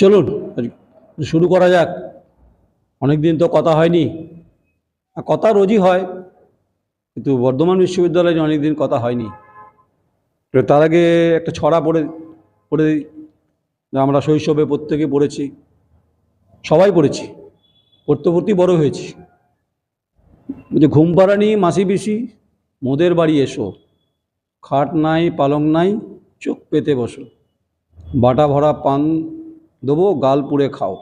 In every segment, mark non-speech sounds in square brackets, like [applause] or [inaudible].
চলুন, শুরু করা যাক। অনেক দিন তো কথা হয়নি। কথা রোজই হয়, কিন্তু বর্ধমান বিশ্ববিদ্যালয়ে অনেক দিন কথা হয়নি। তার আগে একটা ছড়া পড়ে পড়ে দিই। যা আমরা শৈশবে প্রত্যেকে পড়েছি, সবাই পড়েছি পড়তে পড়তেই বড় হয়েছি। যে ঘুম পাড়ানি মাসি পিসি, মোদের বাড়ি এসো। খাট নাই, পালং নাই, চোখ পেতে বসো। বাটা ভরা পান দেবো, গাল পুড়ে খাও।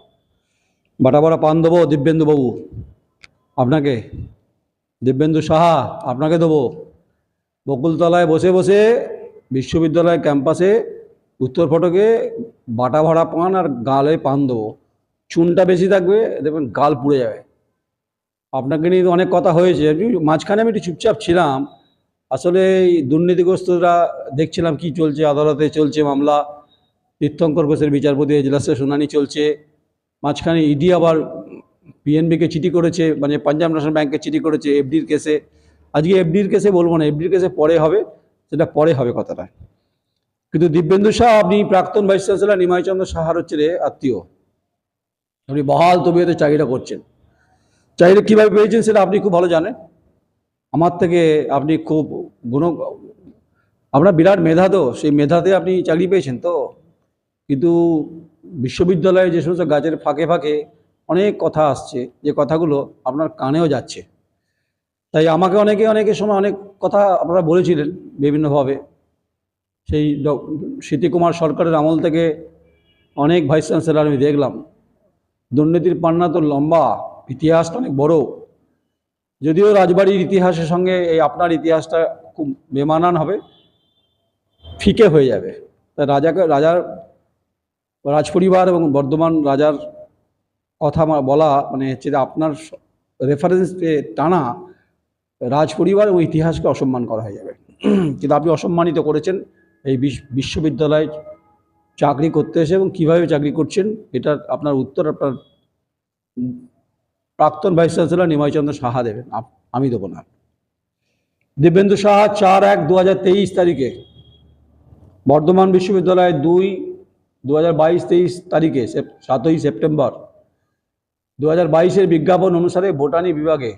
বাটা ভরা পান দেবো দিব্যেন্দুবাবু আপনাকে, দিব্যেন্দু সাহা, আপনাকে দেবো। বকুলতলায় বসে বসে, বিশ্ববিদ্যালয় ক্যাম্পাসে উত্তর ফটকে বাটা ভরা পান আর গালে পান দেবো। চুনটা বেশি থাকবে, দেখবেন গাল পুড়ে যাবে। আপনাকে নিয়ে অনেক কথা হয়েছে। মাঝখানে আমি একটু চুপচাপ ছিলাম। আসলে এই দুর্নীতিগ্রস্তরা দেখছিলাম কি চলছে, আদালতে চলছে মামলা। তীর্থঙ্কর ঘোষের বিচারপতি এজলাসে শুনানি চলছে। মাঝখানে ইডি আবার পিএনবিকে চিঠি করেছে মানে পাঞ্জাব ন্যাশনাল ব্যাংকে চিঠি করেছে এফডির কেসে। আজকে এফডির কেসে বলব না এফডির কেসে পরে হবে, সেটা পরে হবে কথাটা। কিন্তু দিব্যেন্দু শাহ, আপনি প্রাক্তন ভাইস চ্যান্সেলার নিমাইচন্দ্র সাহার হচ্ছে রে আত্মীয়। আপনি বহাল তবিয়তে চাকরিটা করছেন। চাকরিটা কীভাবে পেয়েছেন সেটা আপনি খুব ভালো জানেন। আমার থেকে আপনি খুব গুণ আপনার বিরাট মেধা তো, সেই মেধাতে আপনি চাকরি পেয়েছেন তো? কিন্তু বিশ্ববিদ্যালয়ে যে সমস্ত গাছের ফাঁকে ফাঁকে অনেক কথা আসছে, যে কথাগুলো আপনার কানেও যাচ্ছে। তাই আমাকে অনেকে অনেকের সময় অনেক কথা আপনারা বলেছিলেন বিভিন্নভাবে। সেই স্মৃতিকুমার সরকারের আমল থেকে অনেক ভাইস চ্যান্সেলার আমি দেখলাম। দুর্নীতির পান্না তো লম্বা, ইতিহাসটা অনেক বড়। যদিও রাজবাড়ির ইতিহাসের সঙ্গে এই আপনার ইতিহাসটা খুব বেমানান হবে, ফিকে হয়ে যাবে। তাই রাজাকে, রাজার রাজপরিবার এবং বর্ধমান রাজার কথা বলা মানে হচ্ছে যে আপনার রেফারেন্স টানা, রাজপরিবার এবং ইতিহাসকে অসম্মান করা হয়ে যাবে। কিন্তু আপনি অসম্মানিত করেছেন এই বিশ- বিশ্ববিদ্যালয়ে চাকরি করতে এসে এবং কীভাবে চাকরি করছেন এটা আপনার উত্তর আপনার প্রাক্তন ভাইস চ্যান্সেলর নিমাইচন্দ্র সাহা দেবেন। আমি দেবো না। দিব্যেন্দু সাহা চার এক দু তারিখে বর্ধমান বিশ্ববিদ্যালয়ে দুই দু বাইশ তেইশ তারিখে সাতই সেপ্টেম্বর। দু হাজার বাইশের বিজ্ঞাপন অনুসারে বোটানি বিভাগে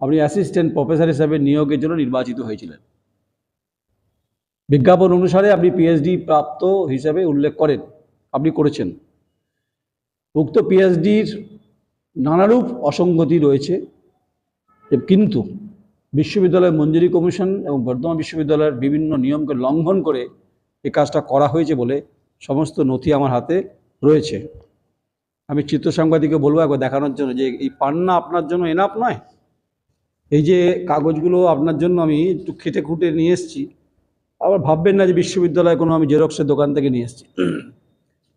আপনি অ্যাসিস্ট্যান্ট প্রফেসর হিসাবে নিয়োগের জন্য নির্বাচিত হয়েছিলেন। বিজ্ঞাপন অনুসারে আপনি পিএইচডি প্রাপ্ত হিসেবে উল্লেখ করেন, আপনি করেছেন। উক্ত পিএইচডির নানারূপ অসঙ্গতি রয়েছে, কিন্তু বিশ্ববিদ্যালয় মঞ্জুরি কমিশন এবং বর্ধমান বিশ্ববিদ্যালয়ের বিভিন্ন নিয়মকে লঙ্ঘন করে এই কাজটা করা হয়েছে বলে সমস্ত নথি আমার হাতে রয়েছে। আমি চিত্র সাংবাদিককে বলব একবার দেখানোর জন্য যে এই পান্না আপনার জন্য এনাফ নয়। এই যে কাগজগুলো আপনার জন্য আমি একটু খেটে খুঁটে নিয়ে এসেছি। আবার ভাববেন না যে বিশ্ববিদ্যালয়ে কোনো আমি জেরক্সের দোকান থেকে নিয়ে এসেছি।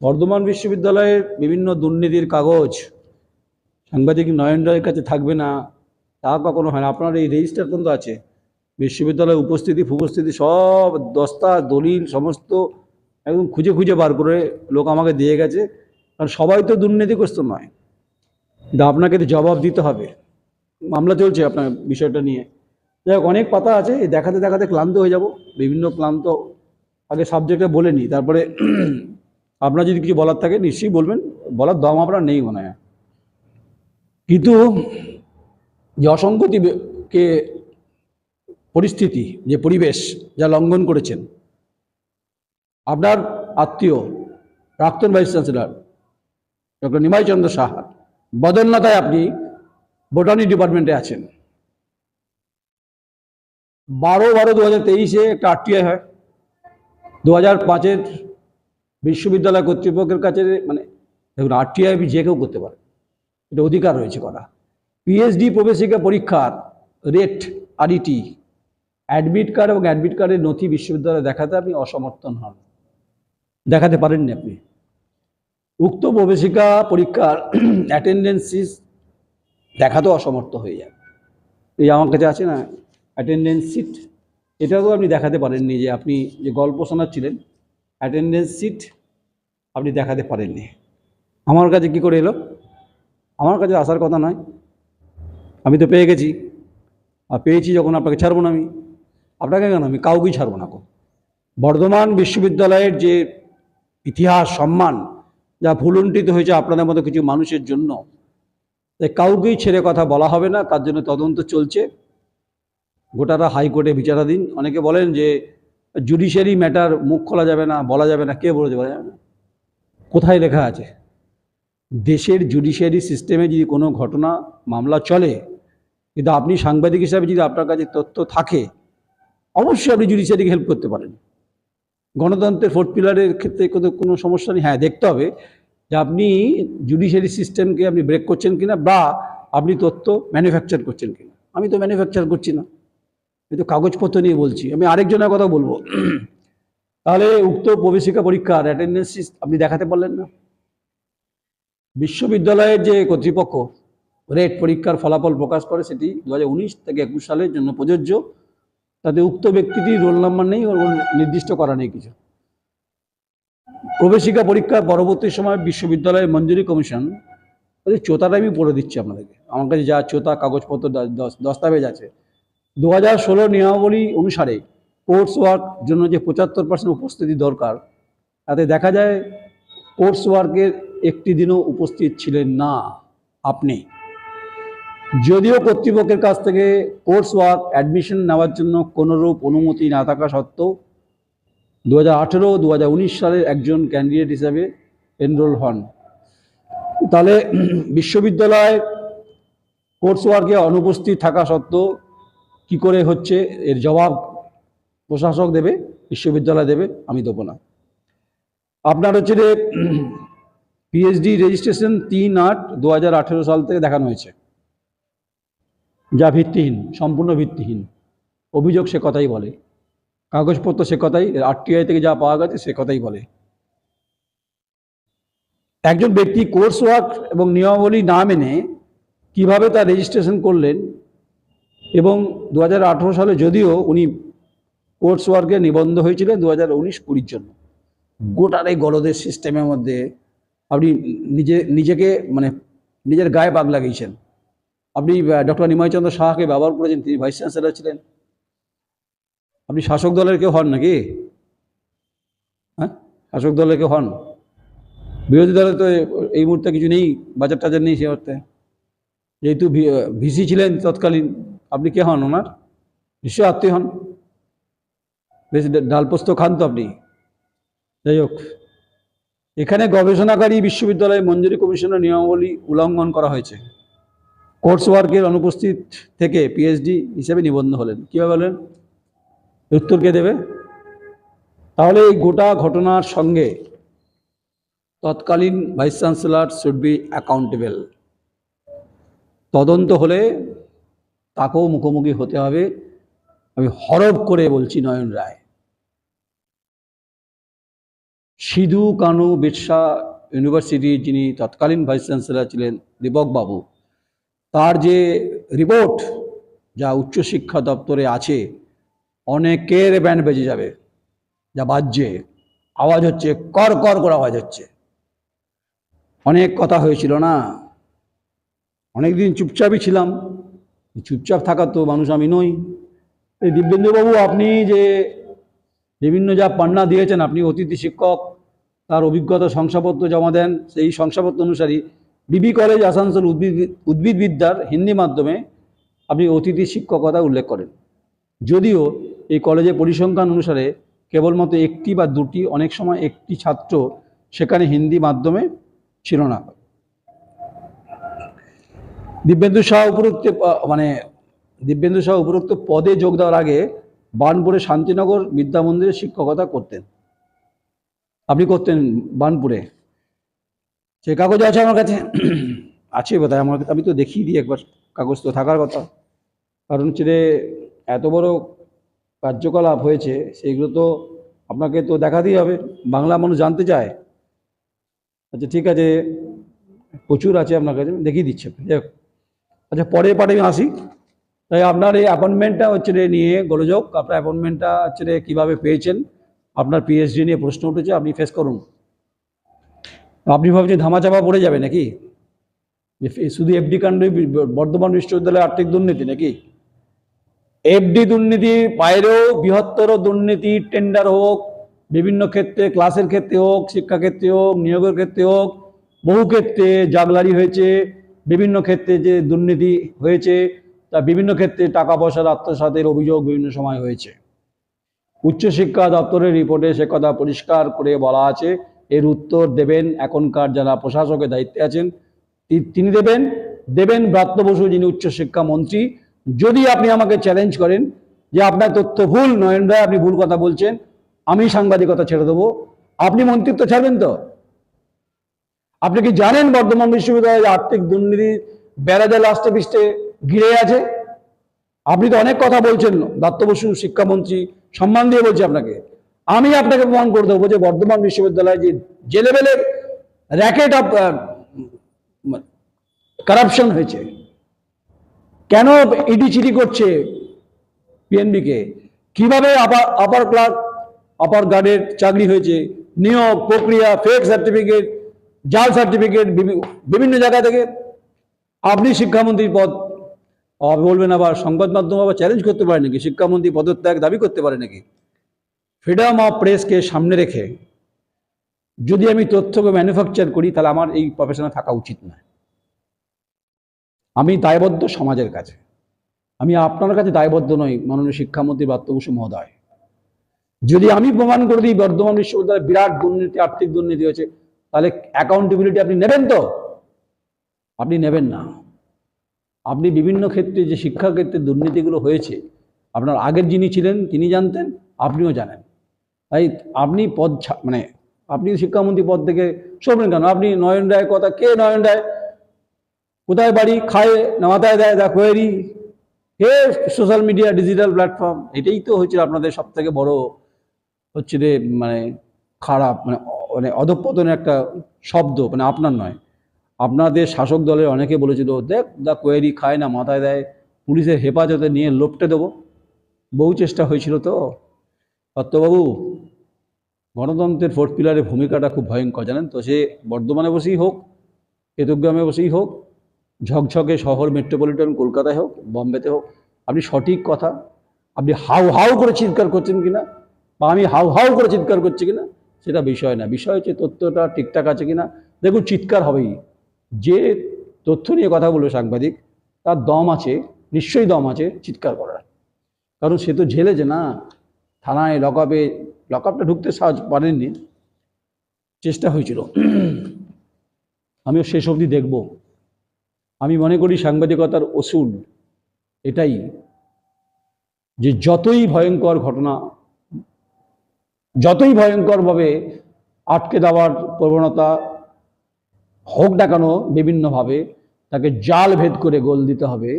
বর্ধমান বিশ্ববিদ্যালয়ের বিভিন্ন দুর্নীতির কাগজ সাংবাদিক নয়ন রায়ের কাছে থাকবে না, তা কখনো হয় না। আপনার এই রেজিস্টার কিন্তু আছে। বিশ্ববিদ্যালয়ে উপস্থিতি উপস্থিতি সব দস্তা, দলিল, সমস্ত একদম খুঁজে খুঁজে বার করে লোক আমাকে দিয়ে গেছে। কারণ সবাই তো দুর্নীতিগ্রস্ত নয়। কিন্তু আপনাকে তো জবাব দিতে হবে। মামলা চলছে আপনার বিষয়টা নিয়ে। যাই হোক, অনেক পাতা আছে। দেখাতে দেখাতে ক্লান্ত হয়ে যাব। বিভিন্ন ক্লান্ত আগে সাবজেক্টে বলে নিই। তারপরে [clears throat] আপনার যদি কিছু বলার থাকে, নিশ্চয়ই বলবেন। বলার দম আপনার নেই মনে হয়। কিন্তু যে অসঙ্গতি কে পরিস্থিতি, যে পরিবেশ যা লঙ্ঘন করেছেন আপনার আত্মীয়, প্রাক্তন vice chancellor, doctor Nimaichandra Saha বদন্যতায় আপনি বোটানি ডিপার্টমেন্টে আছেন। বারো বারো দু হাজার তেইশে একটা আরটিআই হয়। দু হাজার পাঁচের বিশ্ববিদ্যালয় কর্তৃপক্ষের কাছে মানে দেখুন, আরটিআই যে কেউ করতে পারে, এটা অধিকার রয়েছে করা। পিএইচডি প্রবেশিকা পরীক্ষার রেট আরইটি অ্যাডমিট কার্ড এবং অ্যাডমিট কার্ডের নথি বিশ্ববিদ্যালয়ে দেখাতে আপনি অসমর্থন হন। দেখাতে পারেননি আপনি। উক্ত প্রবেশিকা পরীক্ষার [clears throat] অ্যাটেন্ডেন্সিস দেখাতেও অসমর্থ হয়ে যায় এই আমার কাছে আছে না অ্যাটেন্ডেন্স সিট এটাও আপনি দেখাতে পারেননি যে আপনি যে গল্প শোনাচ্ছিলেন অ্যাটেন্ডেন্স সিট আপনি দেখাতে পারেননি। আমার কাছে কি করে এলো? আমার কাছে আসার কথা নয়। আমি তো পেয়ে গেছি। আর পেয়েছি যখন আপনাকে ছাড়বো না আমি। আপনাকে কেন আমি কাউকেই ছাড়বো না গো। বর্ধমান বিশ্ববিদ্যালয়ের যে ইতিহাস, সম্মান যা ভুলুণ্ঠিত হয়েছে আপনাদের মতো কিছু মানুষের জন্য। তাই কাউকেই ছেড়ে কথা বলা হবে না, তার জন্য তদন্ত চলছে। গোটাটা হাইকোর্টে বিচারাধীন। অনেকে বলেন যে জুডিশিয়ারি ম্যাটার মুখ খোলা যাবে না, বলা যাবে না, কে বলেছে বলা যাবে না। কোথায় লেখা আছে? দেশের জুডিশিয়ারি সিস্টেমে যদি কোনো ঘটনা, মামলা চলে, কিন্তু আপনি সাংবাদিক হিসাবে যদি আপনার কাছে তথ্য থাকে, অবশ্যই আপনি জুডিশিয়ারিকে হেল্প করতে পারেন। গণতন্ত্রের ফোর্থ পিলারের ক্ষেত্রে কোনো কোনো সমস্যা নেই। হ্যাঁ দেখতে হবে যে আপনি জুডিশিয়ারি সিস্টেমকে আপনি ব্রেক করছেন কিনা বা আপনি তথ্য ম্যানুফ্যাকচার করছেন কিনা। আমি তো ম্যানুফ্যাকচার করছি না। আমি তো কাগজপত্র নিয়ে বলছি। আমি আরেকজনের কথা বলব। [clears throat] তাহলে উক্ত প্রবেশিকা পরীক্ষার অ্যাটেন্ডেন্স আপনি দেখাতে পারলেন না। বিশ্ববিদ্যালয়ের যে কর্তৃপক্ষ রেট পরীক্ষার ফলাফল প্রকাশ করে, সেটি দু হাজার উনিশ থেকে একুশ সালের জন্য প্রযোজ্য। তাতে উক্ত ব্যক্তিটির রোল নাম্বার নেই নির্দিষ্ট করা নেই কিছু। প্রবেশিকা পরীক্ষার পরবর্তী সময় বিশ্ববিদ্যালয়ের মঞ্জুরি কমিশন ওই চোতাটা আমি পড়ে দিচ্ছি আপনাদেরকে। আমার কাছে যা চোতা, কাগজপত্র দস্তাবেজ আছে। দু হাজার ষোলো নিয়মাবলী অনুসারে কোর্স ওয়ার্ক জন্য যে পঁচাত্তর পার্সেন্ট উপস্থিতি দরকার, তাতে দেখা যায় কোর্স ওয়ার্কের একটি দিনও উপস্থিত ছিলেন না আপনি। যদিও কর্তৃপক্ষের কাছ থেকে কোর্স ওয়ার্ক অ্যাডমিশন নেওয়ার জন্য কোনোরূপ অনুমতি না থাকা সত্ত্বেও দু হাজার আঠেরো দু হাজার উনিশ সালের একজন ক্যান্ডিডেট হিসাবে এনরোল হন। তাহলে বিশ্ববিদ্যালয় কোর্স ওয়ার্কে অনুপস্থিত থাকা সত্ত্বেও কি করে হচ্ছে, এর জবাব প্রশাসক দেবে, বিশ্ববিদ্যালয় দেবে, আমি দেবো না। আপনার হচ্ছে পিএইচডি রেজিস্ট্রেশন তিন আট দু সাল থেকে দেখানো হয়েছে। যা ভিত্তিহীন, সম্পূর্ণ ভিত্তিহীন। অভিযোগ সে কথাই বলে। কাগজপত্র সে কথাই, আরটিআই থেকে যা পাওয়া গেছে সে কথাই বলে। একজন ব্যক্তি কোর্স ওয়ার্ক এবং নিয়মাবলী না মেনে কীভাবে তার রেজিস্ট্রেশন করলেন এবং দু হাজার আঠেরো সালে যদিও উনি কোর্স ওয়ার্কে নিবন্ধ হয়েছিলেন দু হাজার উনিশ কুড়ির জন্য। গোটার এই গলদের সিস্টেমের মধ্যে আপনি নিজে, নিজেকে মানে নিজের গায়ে পাক লাগিয়েছেন। আপনি ডক্টর নিময়চন্দ্র শাহকে ব্যবহার করেছেন, তিনি ভাইস চ্যান্সেলর ছিলেন। আপনি শাসক দলের কেউ হন নাকি? হ্যাঁ? শাসক দলের কেউ হন? বিরোধী দলে তো এই মুহূর্তে কিছু নেই, বাজার টাজার নেই সে অর্থে। যেহেতু ভিসি ছিলেন তৎকালীন, আপনি কে হন ওনার? নিশ্চয়ই আত্মীয় হন। বেশ ডালপোস্ত খান তো আপনি। যাই হোক, এখানে গবেষণাকারী বিশ্ববিদ্যালয় মঞ্জুরি কমিশনের নিয়মাবলী উল্লঙ্ঘন করা হয়েছে। কোর্স ওয়ার্কের অনুপস্থিত থেকে পিএইচডি হিসেবে নিবন্ধ হলেন। কীভাবে হলেন? উত্তর কে দেবে? তাহলে এই গোটা ঘটনার সঙ্গে তৎকালীন vice chancellor should be accountable তদন্ত হলে তাকেও মুখোমুখি হতে হবে। আমি হরব করে বলছি নয়ন রায়। সিধু কানু বিরসা ইউনিভার্সিটির যিনি তৎকালীন ভাইস চ্যান্সেলর ছিলেন, দীপক বাবু তার যে রিপোর্ট যা উচ্চশিক্ষা দপ্তরে আছে, অনেকের ব্যান্ড বেজে যাবে, যা বাজছে। আওয়াজ হচ্ছে কর কর করে আওয়াজ হচ্ছে। অনেক কথা হয়েছিল না? অনেকদিন চুপচাপই ছিলাম। চুপচাপ থাকার তো মানুষ আমি নই। এই দিব্যেন্দুবাবু, আপনি যে বিভিন্ন যা পান্না দিয়েছেন, আপনি অতিথি শিক্ষক, তার অভিজ্ঞতা শংসাপত্র জমা দেন, সেই শংসাপত্র অনুসারী বিবি কলেজ আসানসোল উদ্ভিদ উদ্ভিদবিদ্যার হিন্দি মাধ্যমে আপনি অতিথি শিক্ষকতা উল্লেখ করেন। যদিও এই কলেজের পরিসংখ্যান অনুসারে কেবলমাত্র একটি বা দুটি, অনেক সময় একটি ছাত্র সেখানে হিন্দি মাধ্যমে ছিল না। দিব্যেন্দু শাহ উপরোক্ত মানে দিব্যেন্দু শাহ উপরোক্ত পদে যোগ দেওয়ার আগে বার্নপুরে শান্তিনগর বিদ্যা মন্দিরে শিক্ষকতা করতেন। আপনি করতেন বার্নপুরে। সে কাগজ আছে আমার কাছে। আছে বোধহয় আমার আমি তো দেখিয়ে দিই একবার, কাগজ তো থাকার কথা। কারণ হচ্ছে এত বড় কার্যকলাপ হয়েছে সেইগুলো তো আপনাকে তো দেখাতেই হবে। বাংলা মানুষ জানতে চায়। আচ্ছা ঠিক আছে, প্রচুর আছে আপনার কাছে, দেখিয়ে দিচ্ছি যাই আচ্ছা পরে পার্টে আমি আসি। তাই আপনার এই অ্যাপয়েন্টমেন্টটা হচ্ছে রে নিয়ে গোলযোগ, আপনার অ্যাপয়েন্টমেন্টটা হচ্ছে রে কীভাবে পেয়েছেন, আপনার পিএইচডি নিয়ে প্রশ্ন উঠেছে, আপনি ফেস করুন। আপনি ভাবছেন ধামাচাপা পড়ে যাবে নাকি? শুধু এফডি কাণ্ডে বি- বর্ধমান বিশ্ববিদ্যালয়ে আর্থিক দুর্নীতি নাকি? এফডি দুর্নীতি বাইরেও বৃহত্তর দুর্নীতি টেন্ডার হোক, বিভিন্ন ক্ষেত্রে ক্লাসের ক্ষেত্রে হোক শিক্ষাক্ষেত্রে হোক, নিয়োগের ক্ষেত্রে হোক, বহু ক্ষেত্রে জাগলারি হয়েছে, বিভিন্ন ক্ষেত্রে যে দুর্নীতি হয়েছে, তা বিভিন্ন ক্ষেত্রে টাকা পয়সার আত্মসাতের অভিযোগ বিভিন্ন সময় হয়েছে। উচ্চশিক্ষা দপ্তরের রিপোর্টে সে কথা পরিষ্কার করে বলা আছে। এর উত্তর দেবেন এখনকার যারা প্রশাসকের দায়িত্বে আছেন। তিনি দেবেন দেবেন ব্রাত্য বসু যিনি উচ্চশিক্ষা মন্ত্রী। যদি আপনি আমাকে চ্যালেঞ্জ করেন যে আপনার তথ্য ভুল, নয়ন রায় আপনি ভুল কথা বলছেন, আমি সাংবাদিকতা ছেড়ে দেবো। আপনি মন্ত্রিত্ব ছাড়বেন তো? আপনি কি জানেন বর্ধমান বিশ্ববিদ্যালয়ে আর্থিক দুর্নীতি ব্যারাজে লাস্টে পৃষ্ঠে ঘিরে আছে? আপনি তো অনেক কথা বলছেন দত্ত বসু শিক্ষামন্ত্রী সম্মান দিয়ে বলছি আপনাকে। আমি আপনাকে প্রমাণ করে দেবো যে বর্ধমান বিশ্ববিদ্যালয়ে যে যে লেভেলের র্যাকেট অফ কারাপশন হয়েছে, কেন ইডি চিঠি করছে পিএনবিকে কীভাবে আপার আপার ক্লাস আপার গার্ডের চাকরি হয়েছে? নিয়োগ প্রক্রিয়া ফেক সার্টিফিকেট জাল সার্টিফিকেট বিভিন্ন জায়গা থেকে। আপনি শিক্ষামন্ত্রীর পদ বলবেন আবার সংবাদ মাধ্যম আবার চ্যালেঞ্জ করতে পারে নাকি? শিক্ষামন্ত্রী পদত্যাগ দাবি করতে পারে নাকি? ফ্রিডম অফ প্রেসকে সামনে রেখে যদি আমি তথ্যকে ম্যানুফ্যাকচার করি, তাহলে আমার এই প্রফেশনে থাকা উচিত নয়। আমি দায়বদ্ধ সমাজের কাছে। আমি আপনার কাছে দায়বদ্ধ নই, মাননীয় শিক্ষামন্ত্রী ব্রাত্য বসু মহোদয়। যদি আমি প্রমাণ করে দিই, বর্ধমান বিশ্ববিদ্যালয়ে বিরাট দুর্নীতি, আর্থিক দুর্নীতি হয়েছে, তাহলে অ্যাকাউন্টেবিলিটি আপনি নেবেন তো? আপনি নেবেন না। আপনি বিভিন্ন ক্ষেত্রে যে শিক্ষাক্ষেত্রে দুর্নীতিগুলো হয়েছে, আপনার আগের যিনি ছিলেন, তিনি জানতেন, আপনিও জানেন। তাই আপনি পদ মানে আপনি শিক্ষামন্ত্রী পদ থেকে সরবেন কেন? আপনি নয়ন রায় কথা কে নয়ন রায়? কোথায় বাড়ি? খায় না মাথায় দেয়? The query? Hey social media, digital platform. এটাই তো হচ্ছে আপনাদের সব থেকে বড় হচ্ছে রে মানে খারাপ মানে মানে অধঃপতনের একটা শব্দ মানে আপনার নয়। আপনাদের শাসক দলের অনেকে বলেছিল, দেখ দা কোয়েরি খায় না মাথায় দেয়, পুলিশের হেফাজতে নিয়ে লোপটে দেবো। বহু চেষ্টা হয়েছিল তো। দত্তবাবু গণতন্ত্রের ফোর্থ পিলারের ভূমিকাটা খুব ভয়ঙ্কর, জানেন তো? সে বর্ধমানে বসেই হোক, কেতুগ্রামে বসেই হোক, ঝকঝকে শহর মেট্রোপলিটন কলকাতায় হোক, বম্বেতে হোক, আপনি সঠিক কথা, আপনি হাউ হাউ করে চিৎকার করছেন কিনা, বা আমি হাউ হাউ করে চিৎকার করছি কিনা, সেটা বিষয় না। বিষয় হচ্ছে তথ্যটা ঠিকঠাক আছে কিনা। দেখুন, চিৎকার হবেই। যে তথ্য নিয়ে কথা বলবে সাংবাদিক, তার দম আছে, নিশ্চয়ই দম আছে চিৎকার করার। কারণ সে তো ঝেলেছে না। থানায় লকআপে লকআপটা ঢুকতে সাহায্য পারেননি, চেষ্টা হয়েছিল। আমিও শেষ অবধি দেখব। আমি মনে করি সাংবাদিকতার ওসুল এটাই যে যতই ভয়ঙ্কর ঘটনা, যতই ভয়ঙ্করভাবে আটকে দেওয়ার প্রবণতা হোক না কেন বিভিন্নভাবে তাকে জাল ভেদ করে গোল দিতে হবে,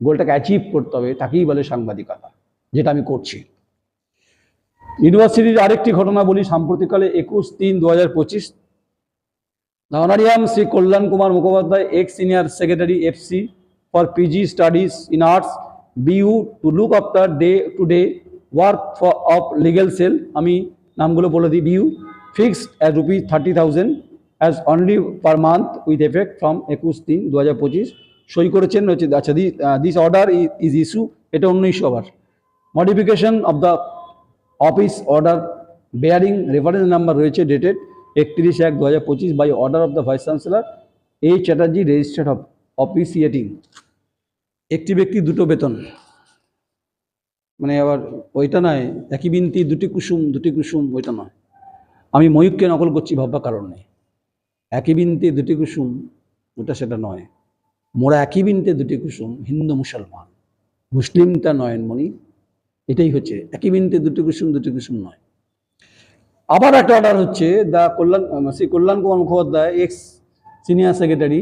গোলটাকে অ্যাচিভ করতে হবে, তাকেই বলে সাংবাদিকতা, যেটা আমি করছি। ইউনিভার্সিটির আরেকটি ঘটনা বলি, সাম্প্রতিককালে একুশ তিন দু হাজার পঁচিশ honorarium Shri Kalyan Kumar Mukhopadhyay ex senior secretary FC for PG studies in arts BU to look after day to day work for of legal cell আমি নামগুলো বলে দিই be fixed as rupees thirty thousand as only per month with effect from একুশ তিন দু হাজার পঁচিশ, সই করেছেন হচ্ছে আচ্ছা দিস অর্ডার ইজ ইস্যু এটা ইস্যু আবার modification of the office order bearing reference number রয়েছে ডেটেড একত্রিশ এক দু হাজার পঁচিশ by order of the vice chancellor এই চ্যাটার্জি রেজিস্টার্ড অফ অফিসিয়েটিং একটি ব্যক্তি দুটো বেতন। মানে আবার ওইটা নয়, একই বিনতি, দুটি কুসুম দুটি কুসুম, ওইটা নয়। আমি ময়ূককে নকল করছি ভাববার কারণ নেই। একই বিনতে, দুটি কুসুম, ওটা সেটা নয়। মোরা একই বিনতে, দুটি কুসুম, হিন্দু মুসলমান। মুসলিম তা নয়নমণি এটাই হচ্ছে। একই মিনিটে দুটি কুসুম দুটি কুসুম নয়। আবার একটা অর্ডার হচ্ছে the Kalyan Shri Kalyan Kumar Mukhopadhyay ex senior secretary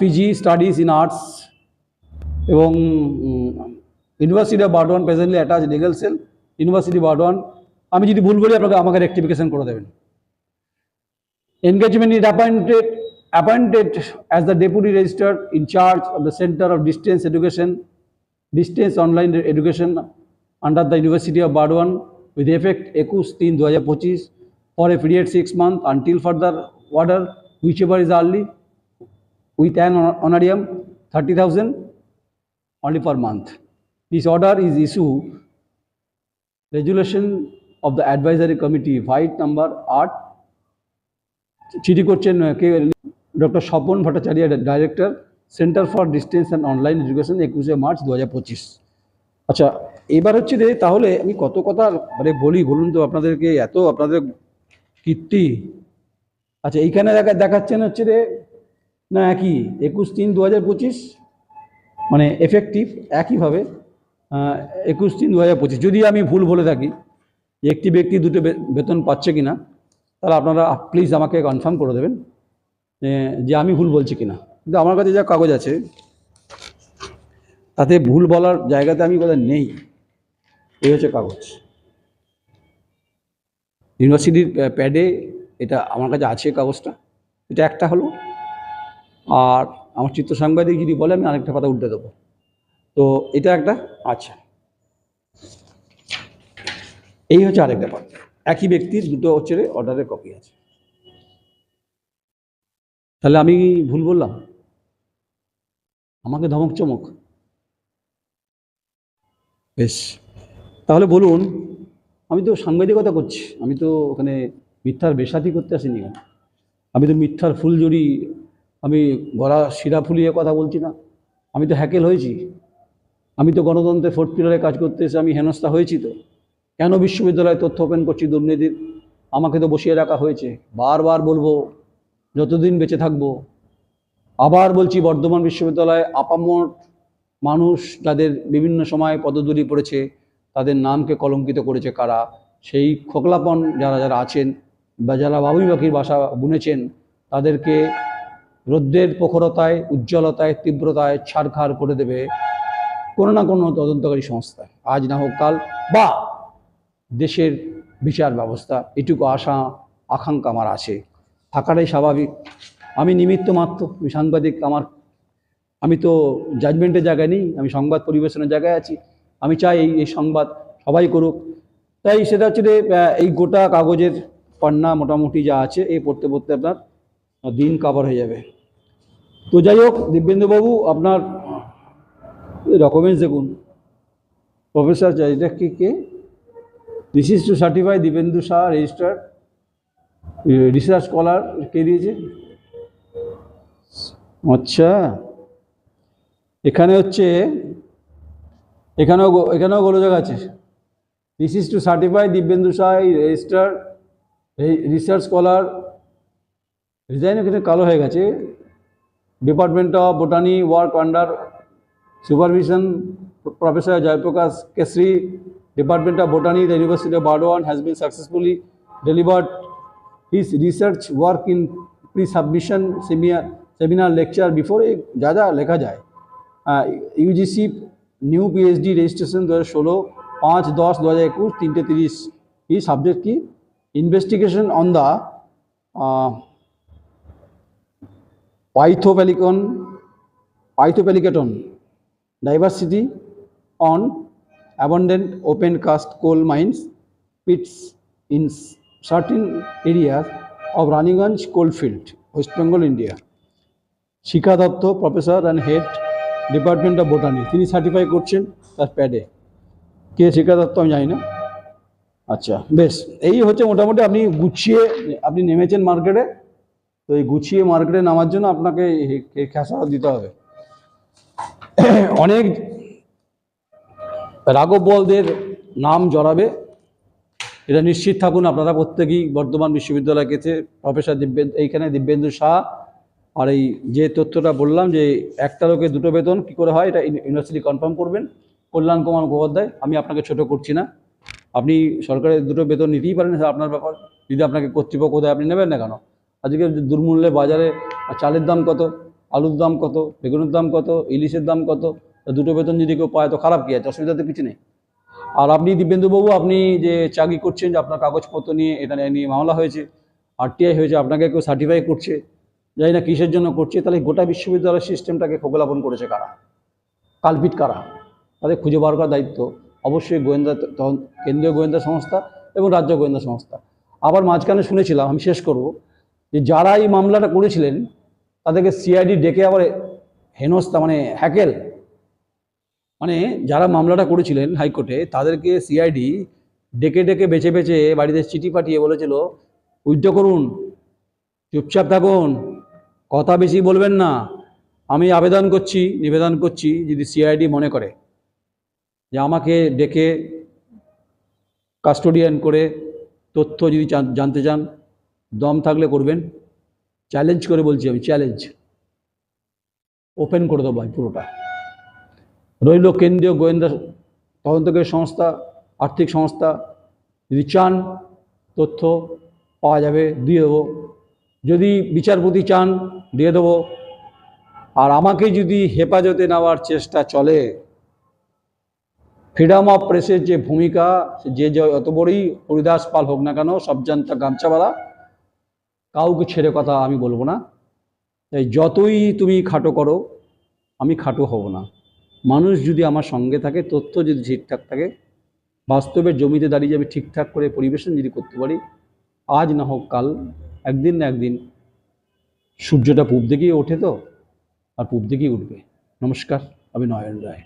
PG studies in arts এবং university of Burdwan presently attach legal cell university Burdwan আমি যদি ভুল বলি, আপনাকে আমাকে রেক্টিফিকেশন করে দেবেন। Engagement is appointed appointed as the deputy registrar in charge of the center of distance education, distance online education under the university of bardwan with effect একুশ তিন দু হাজার পঁচিশ for a period six months until further order whichever is early with an honorarium thirty thousand only per month this order is issue resolution of the advisory committee fight number আট চিঠি করছেন কে doctor Swapan Bhattacharya director centre for distance and online education একুশে March দু আচ্ছা এবার হচ্ছে রে তাহলে আমি কত কথা মানে বলি বলুন তো আপনাদেরকে, এত আপনাদের কীর্তি। আচ্ছা এইখানে দেখা, দেখাচ্ছেন হচ্ছে রে না, একই, একুশ তিন দু হাজার পঁচিশ মানে এফেক্টিভ একইভাবে একুশ তিন দু হাজার পঁচিশ। যদি আমি ভুল বলে থাকি একটি ব্যক্তি দুটো বেতন পাচ্ছে কিনা, তাহলে আপনারা প্লিজ আমাকে কনফার্ম করে দেবেন যে- যে আমি ভুল বলছি কি না কিন্তু আমার কাছে যা কাগজ আছে, তাতে ভুল বলার জায়গাতে আমি কোথায় নেই। এই হচ্ছে কাগজ। ইউনিভার্সিটির প্যাডে এটা আমার কাছে আছে কাগজটা। এটা একটা হলো। আর আমার চিত্র সাংবাদিক যদি বলে, আমি আরেকটা পাতা উল্টে দেবো। তো এটা একটা আচ্ছা। এই হচ্ছে আরেকটা পাতা। একই ব্যক্তির দুটো হচ্ছে অর্ডারের কপি আছে। তাহলে আমি ভুল বললাম? আমাকে ধমক চমক। বেশ। তাহলে বলুন, আমি তো সাংবাদিকতা করছি, আমি তো ওখানে মিথ্যার বেসাতি করতে আসিনি। আমি তো মিথ্যার ফুলজড়ি আমি গলা শিরা ফুলিয়ে কথা বলছি না। আমি তো হ্যাকেল হয়েছি। আমি তো গণতন্ত্রের ফোর্থ পিলারে কাজ করতে এসে আমি হেনস্থা হয়েছি তো। কেন বিশ্ববিদ্যালয়ে তথ্য ওপেন করছি দুর্নীতির? আমাকে তো বসিয়ে রাখা হয়েছে। বারবার বলব, যতদিন বেঁচে থাকব, আবার বলছি বর্ধমান বিশ্ববিদ্যালয়ে আপামর মানুষ যাদের বিভিন্ন সময় পদদূরি পড়েছে তাদের নামকে কলঙ্কিত করেছে কারা? সেই খোকলাপন যারা যারা আছেন বা যারা বাবুই পাখির বাসা বুনেছেন, তাদেরকে রোদ্রের প্রখরতায়, উজ্জ্বলতায়, তীব্রতায় ছাড়খাড় করে দেবে কোনো না কোনো তদন্তকারী সংস্থা। আজ না হোক কাল বা দেশের বিচার ব্যবস্থা, এটুকু আশা, আকাঙ্ক্ষা আমার আছে। থাকাটাই স্বাভাবিক। আমি নিমিত্ত মাত্র, আমি সাংবাদিক, আমার, আমি তো জাজমেন্টের জায়গায় নেই, আমি সংবাদ পরিবেশনের জায়গায় আছি। আমি চাই এই এই সংবাদ সবাই করুক। তাই সেটা হচ্ছে যে, এই গোটা কাগজের পান্না মোটামুটি যা আছে এই পড়তে পড়তে আপনার দিন কাভার হয়ে যাবে। তো যাই হোক দিব্যেন্দুবাবু আপনার ডকুমেন্টস দেখুন। প্রফেসর এটা কে কে this to certify Dibyendu Shah register research scholar কে দিয়েছে? আচ্ছা। এখানে হচ্ছে এখানেও এখানেও গোলযোগ আছে। This is to certify Dibyendu Sai register research scholar resign এখানে কালো হয়ে গেছে। Department of botany work under supervision professor Joyprakash Keshari department of botany the university of Burdwan has been successfully delivered his research work in pre submission seminar seminar lecture before যা যা লেখা যায়। UGC new PhD registration দু হাজার ষোলো পাঁচ দশ দু হাজার একুশ তিনটে তিরিশ এই সাবজেক্ট কি investigation on the phytoplankton phytoplankton diversity on abundant open cast coal mines pits in certain certain areas Raniganj coalfield, West Bengal, India. Shikha Dutta professor and head department of botany তিনি certify করছেন তার প্যাডে কে শিখা দত্ত আমি জানি না। আচ্ছা বেশ। এই হচ্ছে মোটামুটি আপনি গুছিয়ে, আপনি নেমেছেন মার্কেটে তো এই গুছিয়ে মার্কেটে নামার জন্য আপনাকে এই খেসারত দিতে হবে। অনেক রাঘব বলদের নাম জড়াবে। এটা নিশ্চিত থাকুন আপনারা প্রত্যেকেই বর্ধমান বিশ্ববিদ্যালয় গেছে। প্রফেসর দিব্যেন্দু এইখানে দিব্যেন্দু শাহ আর এই যে তথ্যটা বললাম যে একটা লোকে দুটো বেতন, কি করে হয়? এটা ইউনি- ইউনিভার্সিটি কনফার্ম করবেন। কল্যাণ কুমার মুখোপাধ্যায়, আমি আপনাকে ছোট করছি না। আপনি সরকারের দুটো বেতন নিতেই পারেন আপনার ব্যাপার। যদি আপনাকে কর্তৃপক্ষ দেয় আপনি নেবেন না কেন? আজকে দুর্মূল্যে বাজারে চালের দাম কত, আলুর দাম কত, বেগুনের দাম কত, ইলিশের দাম কত দুটো বেতন যদি কেউ পায় তো খারাপ কি? আছে অসুবিধা তো কিছু নেই। আর আপনি দিব্যেন্দুবাবু আপনি যে চাকরি করছেন যে আপনার কাগজপত্র নিয়ে, এটা নিয়ে মামলা হয়েছে আরটিআই হয়েছে, আপনাকে কেউ সার্টিফাই করছে জানি না কিসের জন্য করছে, তাহলে গোটা বিশ্ববিদ্যালয় সিস্টেমটাকে খোকলাপন করেছে কারা? কালপিট কারা? তাদের খুঁজে বার করার দায়িত্ব অবশ্যই গোয়েন্দা ত- তদন্ত- কেন্দ্রীয় গোয়েন্দা সংস্থা এবং রাজ্য গোয়েন্দা সংস্থা। আবার মাঝখানে শুনেছিলাম, আমি শেষ করব, যে যারা এই মামলাটা করেছিলেন, তাদেরকে সিআইডি ডেকে আবার হেনস্থা মানে হ্যাকেল। মানে যারা মামলাটা করেছিলেন হাইকোর্টে, তাদেরকে সিআইডি ডেকে ডেকে বেছে বেছে বাড়িতে চিঠি পাঠিয়ে বলেছিল, উইথড্র করুন, চুপচাপ থাকুন কথা বেশি বলবেন না। আমি আবেদন করছি, নিবেদন করছি, যদি সিআইডি মনে করে। যে আমাকে ডেকে কাস্টোডিয়ান করে তথ্য যদি জানতে চান, দম থাকলে করবেন। চ্যালেঞ্জ করে বলছি আমি চ্যালেঞ্জ ওপেন করে দেবো পুরোটা। রইল কেন্দ্রীয় গোয়েন্দা তদন্তকারী সংস্থা, আর্থিক সংস্থা। যদি চান তথ্য পাওয়া যাবে, দিয়ে দেবো। যদি বিচারপতি চান, দিয়ে দেবো। আর আমাকে যদি হেফাজতে নেওয়ার চেষ্টা চলে, ফ্রিডম অফ প্রেসের যে ভূমিকা, যে যত বড়ই হরিদাস পাল হোক না কেন, সব গামছাওয়ালা, কাউকে ছেড়ে কথা আমি বলব না। তাই যতই তুমি খাটো করো, আমি খাটো হব না। মানুষ যদি আমার সঙ্গে থাকে, তথ্য যদি ঠিকঠাক থাকে, বাস্তবের জমিতে দাঁড়িয়ে আমি ঠিকঠাক করে পরিবেশন যদি করতে পারি, আজ না হোক কাল একদিন না একদিন সূর্যটা পূব দিকেই ওঠে তো, আর পূব দিকেই উঠবে। নমস্কার, আমি নয়ন রায়।